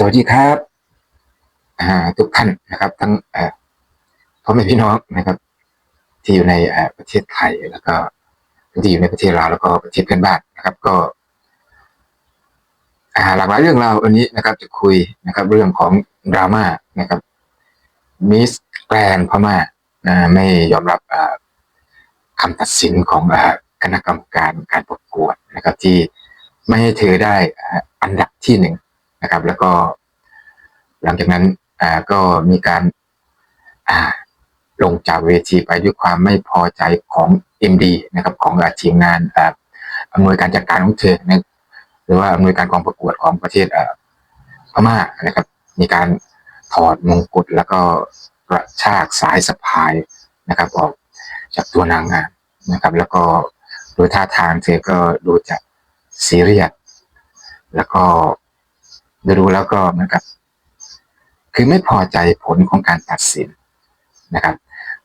สวัสดีครับทุกท่านนะครับ ทั้งพ่อแม่พี่น้องนะครับ ที่อยู่ในประเทศไทยแล้วก็ที่อยู่ในประเทศลาวแล้วก็ประเทศเพื่อนบ้านนะครับ ก็หลากหลายเรื่องราววันนี้นะครับ จะคุยนะครับ เรื่องของดราม่านะครับมิสแกรนพม่าไม่ยอมรับอ่าคำตัดสินของคณะกรรมการการประกวดนะครับ ที่ไม่ให้เธอได้อันดับที่หนึ่ง นะครับ แล้วก็หลังจากนั้นก็มีการาลงจากเวทีไปด้วยความไม่พอใจของ MD นะครับของอาทีมงานอำนวยการจัดการของเธอนะหรือว่าอำนวยการกองประกวดของประเทศพม่านะครับ มีการถอดมงกุฎแล้วก็กระชากสายสะพายนะครับ ออกจากตัวนางงามนะครับ แล้วก็โดยท่าทางเธอก็ดูจะซีเรียสแล้วก็ ดูแล้วก็เหมือนกับ คือไม่พอใจผลของการตัดสินนะครับ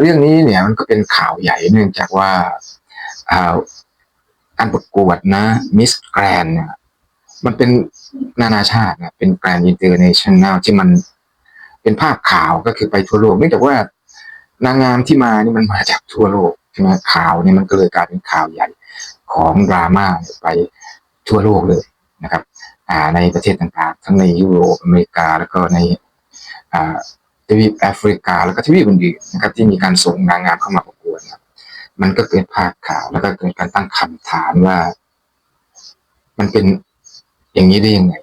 เรื่องนี้เนี่ยมันก็เป็นข่าวใหญ่เนื่องจากว่าการประกวดนะมิสแกรนเนี่ยมันเป็นนานาชาตินะเป็นแกรนอินเตอร์เนชั่นแนลที่มันเป็นภาพข่าวก็คือไปทั่วโลกเนื่องจากว่านางงามที่มานี่มันมาจากทั่วโลกใช่ไหมข่าวเนี่ยมันก็เลยกลายเป็นข่าวใหญ่ของดราม่าไปทั่วโลกเลยนะครับ ในประเทศต่างๆ ทั้งในยุโรปอเมริกา แล้วก็ในทวีปแอฟริกา แล้วก็ทวีปอื่นๆนะครับที่มีการส่งนางงามเข้ามาประกวดครับมันก็เกิดภาพข่าวแล้วก็เกิดการตั้งคำถามว่า มันเป็นอย่างนี้ได้ยังไง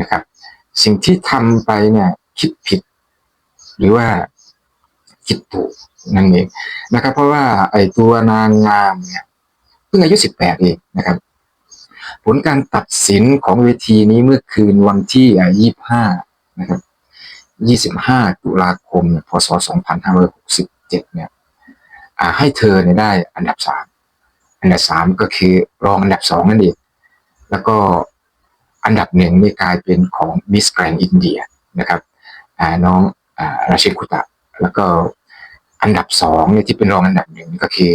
นะครับ สิ่งที่ทำไปเนี่ยคิดผิด หรือว่าคิดถูกนั่นเองนะครับ เพราะว่าไอ้ตัวนางงามเนี่ยเพิ่งอายุสิบแปดเองนะครับ ผลการตัดสินของเวทีนี้เมื่อคืนวันที่ 25 นะครับ 25 ตุลาคม พศ 2567 เนี่ยให้เธอเนี่ยได้อันดับ 3 อันดับ 3 ก็คือรองอันดับ 2 นั่นเอง แล้วก็อันดับหนึ่งนี่กลายเป็นของมิสแกรนอินเดียนะครับน้องอราชิคุตะ แล้วก็อันดับ2เนี่ยที่เป็นรองอันดับหนึ่งก็คือ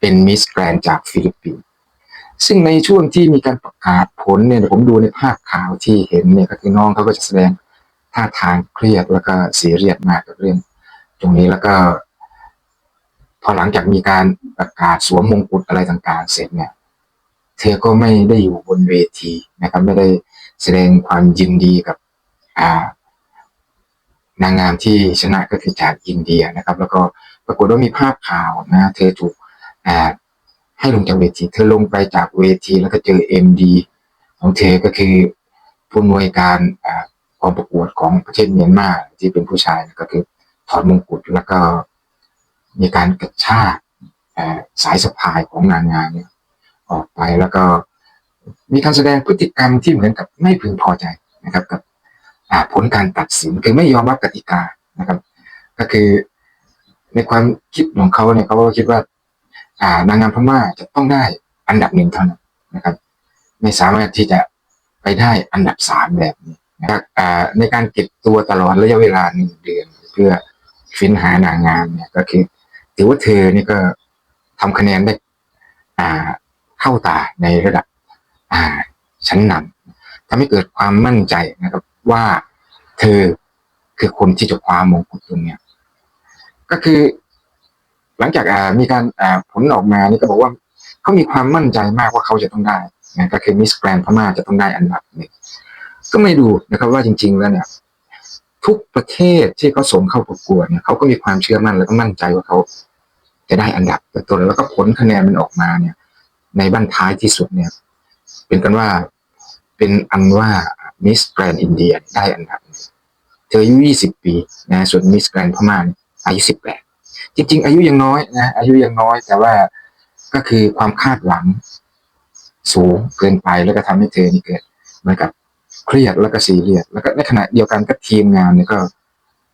เป็นมิสแกรนจากฟิลิปปินส์ ซึ่งในช่วงที่มีการประกาศผลเนี่ยผมดูในภาพข่าวที่เห็นเนี่ยก็คือน้องเขาก็จะแสดงท่าทางเครียดแล้วก็ซียเรียสมากกับเรื่อง ตรงนี้แล้วก็ พอหลังจากมีการประกาศสวมมงกุฎอะไรต่างๆ เสร็จเนี่ย เธอก็ไม่ได้อยู่บนเวทีนะครับ ไม่ได้แสดงความยินดีกับอ่านางงามที่ชนะก็คือจากอินเดียนะครับ แล้วก็ปรากฏว่ามีภาพข่าวนะ เธอถูกอ่า ให้ลงจากเวที เธอลงไปจากเวทีแล้วก็เจอเอ็มดีของเธอก็คือผู้อำนวยการกองประกวดของประเทศเมียนมาที่เป็นผู้ชายก็คือถอดมงกุฎแล้วก็มีการกระชากสายสะพายของนางงามเนี่ยออกไปแล้วก็มีการแสดงพฤติกรรมที่เหมือนกับไม่พึงพอใจนะครับกับผลการตัดสินคือไม่ยอมรับกติกานะครับ ก็คือในความคิดของเขาเนี่ยเขาก็คิดว่าอ่า นางงามพม่าจะต้องได้อันดับหนึ่งเท่านั้นนะครับ ไม่สามารถที่จะไปได้อันดับสามแบบนี้นะครับในการเก็บตัวตลอดระยะเวลาหนึ่งเดือน เพื่อฟินหานางงามเนี่ยก็คือถือว่าเธอนี่ก็ทำคะแนนได้อ่าเข้าตาในระดับอ่าชั้นนำทำให้เกิดความมั่นใจนะครับว่าเธอคือคนที่จะคว้ามงกุฎตัวเนี้ยก็คือ หลังจากมีการผลออกมานี่ก็บอกว่าเขามีความมั่นใจมากว่าเขาจะต้องได้นะก็คือมิสแกรนพม่าจะต้องได้อันดับหนึ่งก็ไม่ดูนะครับว่าจริง ๆ แล้วเนี่ย ทุกประเทศที่เขาส่งเข้าประกวดเนี่ยเขาก็มีความเชื่อมั่นแล้วก็มั่นใจว่าเขาจะได้อันดับต้นแล้วก็ผลคะแนนมันออกมาเนี่ย ในบั้นท้ายที่สุดเนี่ย เป็นกันว่าเป็นอันว่ามิสแกรนอินเดียได้อันดับเธออายุ 20 ปีนะส่วนมิสแกรนพม่าอายุ 18 จริง ๆ อายุยังน้อยนะอายุยังน้อย แต่ว่าก็คือความคาดหวังสูงเกินไปแล้วก็ทำให้เธอนี่เกิดเหมือนกับเครียดแล้วก็ซีเรียสแล้วก็ในขณะเดียวกันก็ทีมงานเนี่ยก็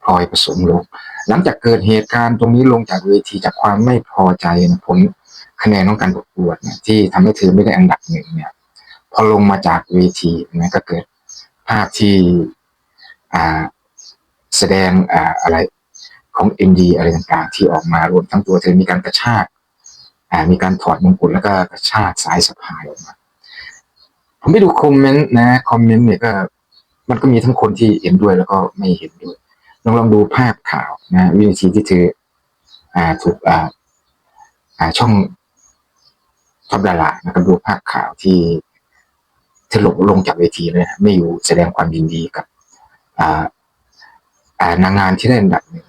พลอยผสมลงหลังจากเกิดเหตุการณ์ตรงนี้ลงจากเวทีจากความไม่พอใจนะผลคะแนนของการประกวดเนี่ยที่ทำให้เธอไม่ได้อันดับหนึ่งเนี่ย พอลงมาจากเวทีนะก็เกิดภาพที่อ่าแสดงอ่าอะไร ของ MD อะไรต่างๆ ที่ออกมารวมทั้งตัวเธอมีการกระชากมีการถอดมงกุฎแล้วก็กระชากสายสะพายออกมา ผมไปดูคอมเมนต์นะคอมเมนต์เนี่ยก็มันก็มีทั้งคนที่เห็นด้วยแล้วก็ไม่เห็นด้วยลองลองดูภาพข่าวนะวินาทีที่เธออ่าถูกอ่าอ่าช่องท็อปดารานะครับดูภาพข่าวที่เธอลงลงจากเวทีเลยไม่อยู่แสดงความยินดีกับ อ่าอ่านางงามที่ได้อันดับหนึ่ง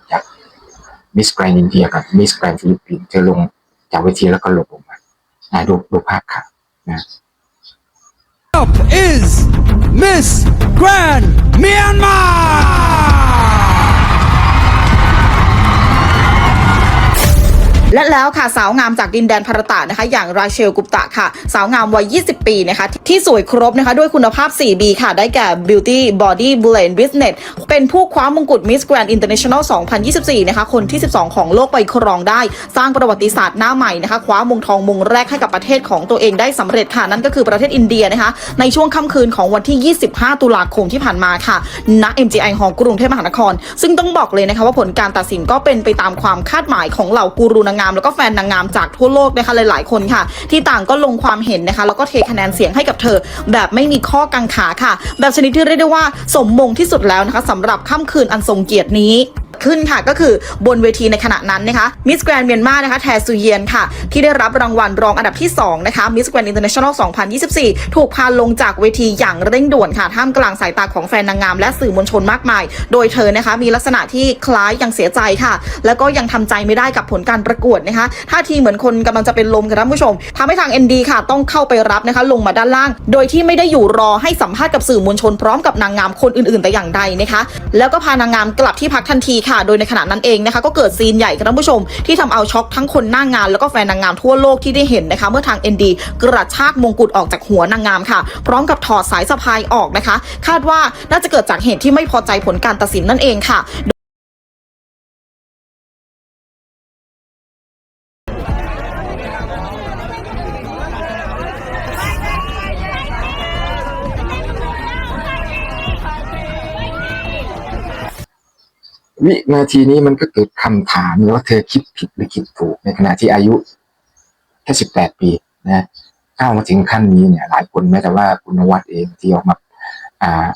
มิสแกรนอินเดียกับมิสแกรนฟิลิปปินส์เธอลงจากเวทีแล้วก็หลบออกมานะดูดูภาพค่ะนะ up is Miss Grand Myanmar! และแล้วค่ะสาวงามจากดินแดนภารตะนะคะ อย่างราเชลกุปตะค่ะ สาวงามวัย 20 ปีนะคะ ที่สวยครบนะคะ ด้วยคุณภาพ 4B ค่ะ ได้แก่ Beauty Body Blend Business เป็นผู้คว้ามงกุฎ Miss Grand International 2024 นะคะ คนที่ 12 ของโลกไปครองได้ สร้างประวัติศาสตร์หน้าใหม่นะคะ คว้ามงทองมงแรกให้กับประเทศของตัวเองได้สำเร็จค่ะ นั่นก็คือประเทศอินเดียนะคะ ในช่วงค่ำคืนของวันที่ 25 ตุลาคมที่ผ่านมาค่ะณ MGI หอกรุงเทพมหานคร ซึ่งต้องบอกเลยนะคะว่าผลการตัดสินก็เป็นไปตามความคาดหมายของเหล่ากูรูนางงามแล้วก็แฟนนางงามจากทั่วโลกนะคะหลายๆคนค่ะ ที่ต่างก็ลงความเห็นนะคะ แล้วก็เทคะแนนเสียงให้กับเธอ แบบไม่มีข้อกังขาค่ะ แบบชนิดที่เรียกได้ว่าสมมงที่สุดแล้วนะคะสำหรับค่ำคืนอันทรงเกียรตินี้ ขึ้นค่ะก็คือบนเวทีในขณะนั้นนะคะมิสแกรนเมียนมานะคะแทซูเยียนค่ะ ที่ได้รับรางวัลรองอันดับที่ 2 นะคะมิสแกรนอินเตอร์เนชั่นแนล2024 ถูกพาลงจากเวทีอย่างเร่งด่วนค่ะท่ามกลางสายตาของแฟนนางงามและสื่อมวลชนมากมาย โดยเธอนะคะมีลักษณะที่คล้ายยังเสียใจค่ะ แล้วก็ยังทำใจไม่ได้กับผลการประกวดนะคะท่าทีเหมือนคนกำลังจะเป็นลมค่ะท่านผู้ชมทำให้ทาง ND ค่ะ ต้องเข้าไปรับนะคะ ลงมาด้านล่าง โดยที่ไม่ได้อยู่รอให้สัมภาษณ์กับสื่อมวลชนพร้อมกับนางงามคนอื่นๆ แต่อย่างใดนะคะ แล้วก็พานางงามกลับที่พักทันทีค่ะ โดยในขณะนั้นเองนะคะ ก็เกิดซีนใหญ่ค่ะท่านผู้ชม ที่ทำเอาช็อกทั้งคนหน้างาน แล้วก็แฟนนางงามทั่วโลกที่ได้เห็นนะคะ เมื่อทาง ND กระชากมงกุฎออกจากหัวนางงามค่ะ พร้อมกับถอดสายสะพายออกนะคะ คาดว่าน่าจะเกิดจากเหตุที่ไม่พอใจผลการตัดสินนั่นเองค่ะ วินาทีนี้มันก็เกิดคำถามว่าเธอคิดผิดหรือคิดถูกในขณะที่อายุแค่สิบแปดปีนะก้าวมาถึงขั้นนี้เนี่ย หลายคนแม้แต่ว่าคุณวัดเองที่ออกมาอ่า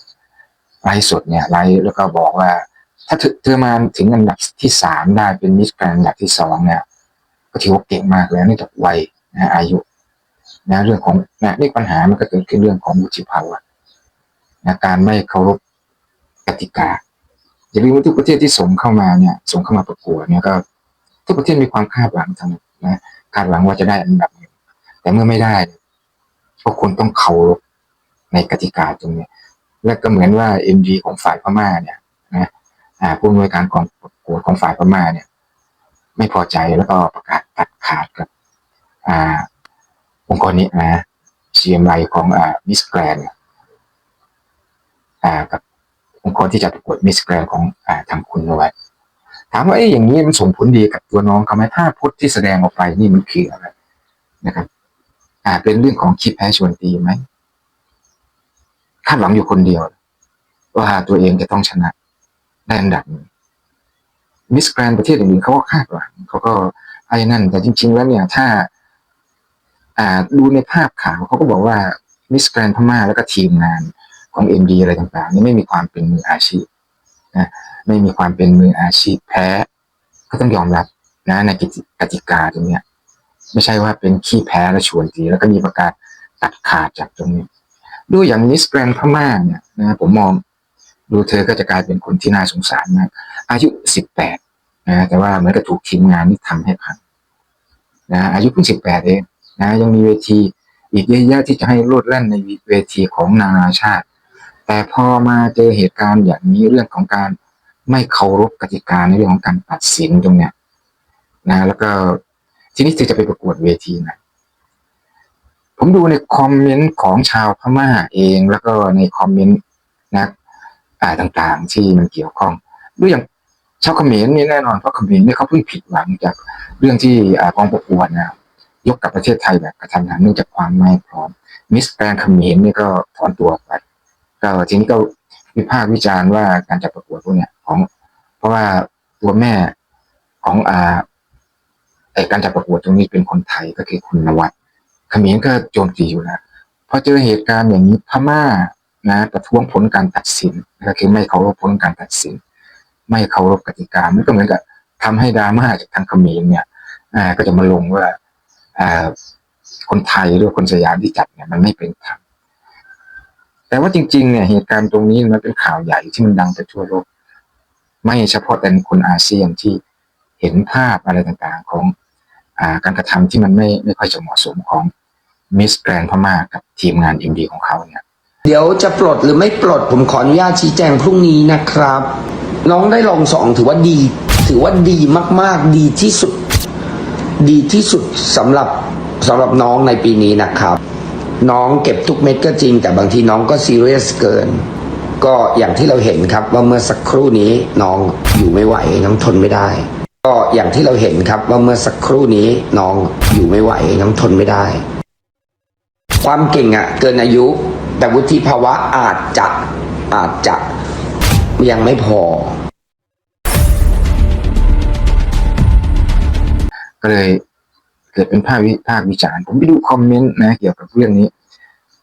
ไลฟ์สดเนี่ยไลฟ์แล้วก็บอกว่า ถ้าเธอมาถึงอันดับที่สามได้เป็นมิสแกรนด์อันดับที่สองเนี่ยก็ถือว่าเก่งมากแล้วนื่องจากวัยนะอายุนะเรื่องของนะนี่ปัญหามันก็เกิดขึ้นเรื่องของวุฒิภาวะนะการไม่เคารพกติกา อย่าลืมว่าทุกประเทศที่ส่งเข้ามาเนี่ยส่งเข้ามาประกวดเนี่ยก็ทุกประเทศมีความคาดหวังทั้งนะคาดหวังว่าจะได้อันดับหนึ่งแต่เมื่อไม่ได้ก็ควรต้องเคารพในกติกาตรงนี้ และก็เหมือนว่าเอ็มดีของฝ่ายพม่าเนี่ยนะอ่าผู้อำนวยการกองประกวดของฝ่ายพม่าเนี่ย ไม่พอใจแล้วก็ประกาศตัดขาดกับอ่าองค์กรนี้นะเชียมไลของอ่ามิสแกรนอ่ากับ ค์กรที่จะประกวดมิสแกรนของอทางคุณนวัดถามว่าเอ้อย่างนี้มันส่งผลดีกับตัวน้องเขาไหมถ้าพจน์ที่แสดงออกไปนี่มันคืออะไรนะครับ อ่า เป็นเรื่องของคิดแพ้ชวนตีไหมคาดหวังอยู่คนเดียว ว่าตัวเองจะต้องชนะได้อันดับมิสแกรนประเทศอื่นๆเขาก็คาดหวังเขาก็ไอ้นั่น แต่จริง ๆ แล้วเนี่ย ถ้า อ่าดูในภาพข่าวเขาก็บอกว่ามิสแกรนพม่าแล้วก็ทีมงาน ของเอ็มดีอะไรต่างๆนี่ไม่มีความเป็นมืออาชีพนะไม่มีความเป็นมืออาชีพแพ้ก็ต้องยอมรับนะในกติกติกาตรงเนี้ยไม่ใช่ว่าเป็นขี้แพ้แล้วชวนตีแล้วก็มีประกาศตัดขาดจากตรงนี้ ดูอย่างมิสแกรนพม่าเนี่ยนะผมมองดูเธอก็จะกลายเป็นคนที่น่าสงสารมาก อายุสิบแปดนะแต่ว่าเหมือนกับถูกทีมงานนี่ทำให้พังนะอายุเพิ่งสิบแปดเองนะยังมีเวทีอีกเยอะแยะที่จะให้โลดแล่นในเวทีของนานาชาติ แต่พอมาเจอเหตุการณ์อย่างนี้เรื่องของการไม่เคารพกติกาในเรื่องของการตัดสินตรงเนี้ยนะแล้วก็ทีนี้เธอจะไปประกวดเวทีไหนผมดูในคอมเมนต์ของชาวพม่าเองแล้วก็ในคอมเมนต์นะอ่าต่างๆ ที่มันเกี่ยวข้องดูอย่างชาวเขมรนี่แน่นอนเพราะเขมรนี่เขาเพิ่งผิดหวังจากเรื่องที่อ่ากองประกวดนะยกกับประเทศไทยแบบกระทันหันเนื่องจากความไม่พร้อมมิสแกรนเขมรนี่ก็ถอนตัวออกไป ก็ทีนี้ก็วิพากษ์วิจารณ์ว่าการจัดประกวดพวกเนี้ยของ เพราะว่าตัวแม่ของอ่าไอการจัดประกวดตรงนี้เป็นคนไทยก็คือคุณนวัดเขมรก็โจมตีอยู่แล้วพอเจอเหตุการณ์อย่างนี้พม่านะประท้วงผลการตัดสินก็คือไม่เคารพผลการตัดสิน ไม่เคารพกติกามันก็เหมือนกับทำให้ดราม่าจากทางเขมรเนี่ยอ่าก็จะมาลงว่าอ่าคนไทยหรือคนสยามที่จัดเนี่ยมันไม่เป็นธรรม แต่ว่าจริงๆเนี่ยเหตุการณ์ตรงนี้มันเป็นข่าวใหญ่ที่มันดังไปทั่วโลก ไม่เฉพาะแต่คนอาเซียนที่เห็นภาพอะไรต่างๆของอาการกระทำที่มันไม่ไม่ค่อยจะเหมาะสมของมิสแกรนพม่ากับทีมงานเอินดีของเขาเนี่ยเดี๋ยวจะปลดหรือไม่ปลดผมขออนุญาตชี้แจงพรุ่งนี้นะครับ น้องได้ลองสองถือว่าดี ถือว่าดีมากๆ ดีที่สุด ดีที่สุดสำหรับสำหรับน้องในปีนี้นะครับ น้องเก็บทุกเม็ดก็จริง แต่บางทีน้องก็ซีเรียสเกิน ก็อย่างที่เราเห็นครับว่าเมื่อสักครู่นี้น้องอยู่ไม่ไหวน้องทนไม่ได้ ก็อย่างที่เราเห็นครับว่าเมื่อสักครู่นี้น้องอยู่ไม่ไหวน้องทนไม่ได้ ความเก่งอะ่ะเกินอายุ แต่วุฒิภาวะอาจจะอาจจะยังไม่พอ ก็เลย กิดเป็นภาพวิพากษ์วิจารณ์ผมไปดูคอมเมนต์นะเกี่ยวกับเรื่องนี้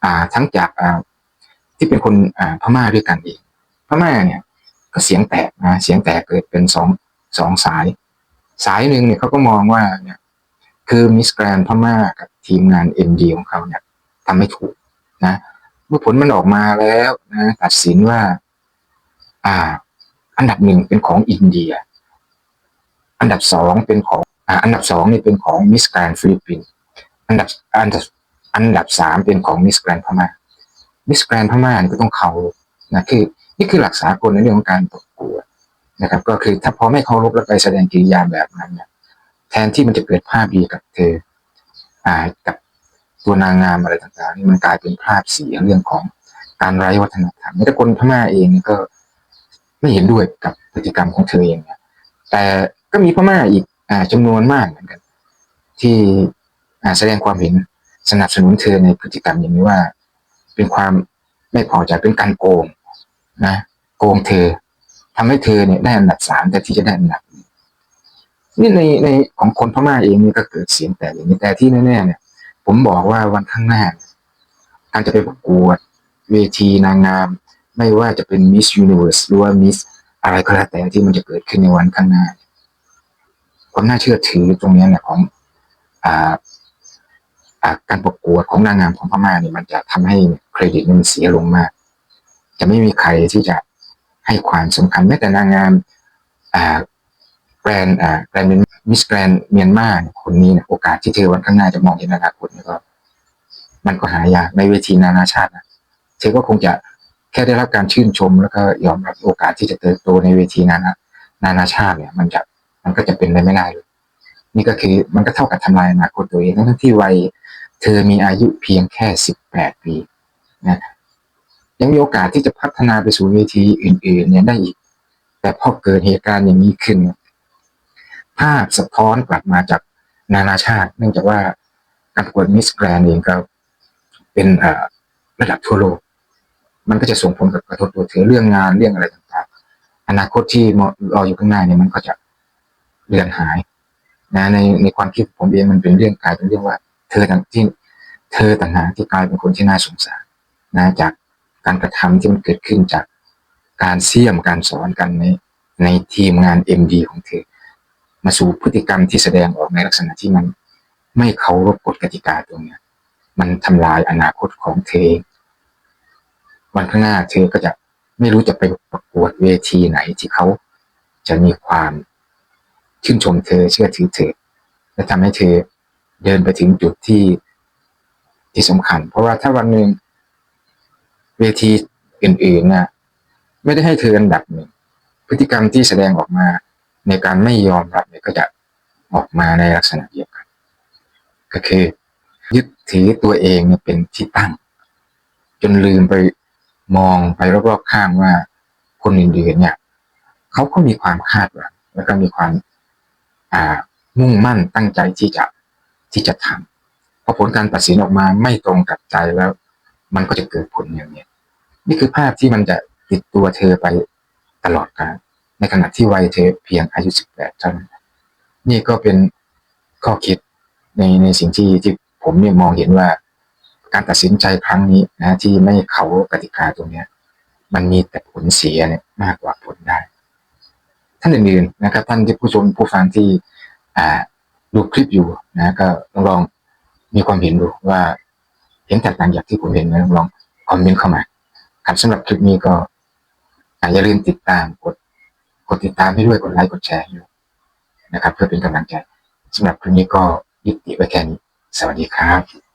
อ่าทั้งจากอ่าที่เป็นคนอ่าพม่าด้วยกันเองพม่าเนี่ย ก็เสียงแตกนะเสียงแตกเกิดเป็นสองสองสาย สายหนึ่งเนี่ยเขาก็มองว่าเนี่ยคือมิสแกรนพม่ากับทีมงานเอ็นดีของเขาเนี่ยทำไม่ถูกนะ เมื่อผลมันออกมาแล้วนะตัดสินว่า อ่า อันดับหนึ่งเป็นของอินเดีย อันดับสองเป็นของ อันดับสองนี่เป็นของมิสแกรนฟิลิปปินส์อันดับอันดับอันดับสามเป็นของมิสแกรนพม่ามิสแกรนพม่าก็ต้องเคารพนะคือนี่คือหลักสากลในเรื่องของการประกวดนะครับ ก็คือถ้าพอไม่เคารพแล้วไปแสดงกิริยาแบบนั้นเนี่ยแทนที่มันจะเกิดภาพดีกับเธออ่ากับตัวนางงามอะไรต่างๆนี่มันกลายเป็นภาพเสียเรื่องของการไร้วัฒนธรรมแม้แต่คนพม่าเองนี่ก็ไม่เห็นด้วยกับพฤติกรรมของเธอเองเนี่ยแต่ก็มีพม่าอีก จำนวนมากเหมือนกัน ที่แสดงความเห็นสนับสนุนเธอในพฤติกรรมอย่างนี้ว่า เป็นความไม่พอใจเป็นการโกงนะโกงเธอทำให้เธอเนี่ยได้อันดับสามแต่ที่จะได้อันดับนี่ในในของคนพม่าเองนี่ก็เกิดเสียงแตกอย่างนี้แต่ที่แน่ๆเนี่ย ผมบอกว่าวันข้างหน้าการจะไปประกวด เวทีนางงาม ไม่ว่าจะเป็นมิส s u นิเว r ร์สหรือว่ามิสอะไรก็แล้วแต่ที่มันจะเกิดขึ้นในวันข้างหน้า ความน่าเชื่อถือตรงนี้เนี่ยของอ่าอ่าการประกวดของนางงามของพม่าเนี่ยมันจะทำให้เครดิตมันเสียลงมาก จะไม่มีใครที่จะให้ความสำคัญแม้แต่นางงามแกรนแกรนมิสแกรนเมียนมาคนนี้เนี่ยโอกาสที่เธอวันข้างหน้าจะมองเห็นอนาคตเนี่ยก็มันก็หายากในเวทีนานาชาตินะเธอก็คงจะแค่ได้รับการชื่นชม แล้วก็ยอมรับโอกาสที่จะเติบโตในเวทีนานานานาชาติเนี่ย มันจะ มันก็จะเป็นไปไม่ได้เลยนี่ก็คือมันก็เท่ากับทำลายอนาคตตัวเองทั้งที่วัยเธอมีอายุเพียงแค่สิบแปดปีนะยังมีโอกาสที่จะพัฒนาไปสู่เวทีอื่น ๆ เนี่ยได้อีก แต่พอเกิดเหตุการณ์อย่างนี้ขึ้น ภาพสะท้อนกลับมาจากนานาชาติ เนื่องจากว่าการประกวดมิสแกรนเองก็เป็นระดับทั่วโลก มันก็จะส่งผลกับกระทบตัวเธอเรื่องงานเรื่องอะไรต่างๆ อนาคตที่รออยู่ข้างหน้าเนี่ยมันก็จะ เลือนหาย นะ ในในความคิดผมเองมันเป็นเรื่องกลายเป็นเรื่องว่า เธอต่างที่ เธอต่างหากที่กลายเป็นคนที่น่าสงสารนะจากการกระทำที่มันเกิดขึ้นจากการเสี่ยมการสอนกันในในทีมงาน MD ของเธอ มาสู่พฤติกรรมที่แสดงออกในลักษณะที่มันไม่เคารพกฎกติกาตรงเนี้ยมันทำลายอนาคตของเธอ วันข้างหน้าเธอก็จะไม่รู้จะไปประกวดเวทีไหนที่เขาจะมีความ ชื่นชมเธอเชื่อถือเธอและทำให้เธอเดินไปถึงจุดที่ที่สำคัญ เพราะว่าถ้าวันหนึ่งเวทีอื่นๆนะไม่ได้ให้เธออันดับหนึ่งพฤติกรรมที่แสดงออกมาในการไม่ยอมรับเนี่ยก็จะออกมาในลักษณะเดียวกัน ก็คือ ยึดถือตัวเองเนี่ยเป็นที่ตั้ง จนลืมไปมองไปรอบๆข้างว่าคนอื่นๆเนี่ยเขาก็มีความคาดหวังแล้วก็มีความ มุ่งมั่นตั้งใจที่จะที่จะทำพอผลการตัดสินออกมาไม่ตรงกับใจแล้ว มันก็จะเกิดผลอย่างนี้นี่คือภาพที่มันจะติดตัวเธอไปตลอดกาลในขณะที่วัยเธอเพียงอายุสิบแปดเท่านั้นนี่ก็เป็นข้อคิดในในสิ่งที่ที่ผมเนี่ยมองเห็นว่า การตัดสินใจครั้งนี้นะที่ไม่เขากติกาตรงเนี้ย มันมีแต่ผลเสียเนี่ยมากกว่าผลได้านอื่นๆนะครับ ท่านที่ผู้ชมผู้ฟังที่ดูคลิปอยู่นะก็ลองมีความเห็นดูว่าเห็นแตกต่างจากที่ผมเห็นไหมลองคอมเมนต์เข้ามา ครับสำหรับคลิปนี้ก็อย่าลืมติดตามกดกดติดตามให้ด้วยกดไลค์กดแชร์ให้ด้วยนะครับ เพื่อเป็นกำลังใจสำหรับคลิปนี้ก็ยุติไว้แค่นี้สวัสดีครับ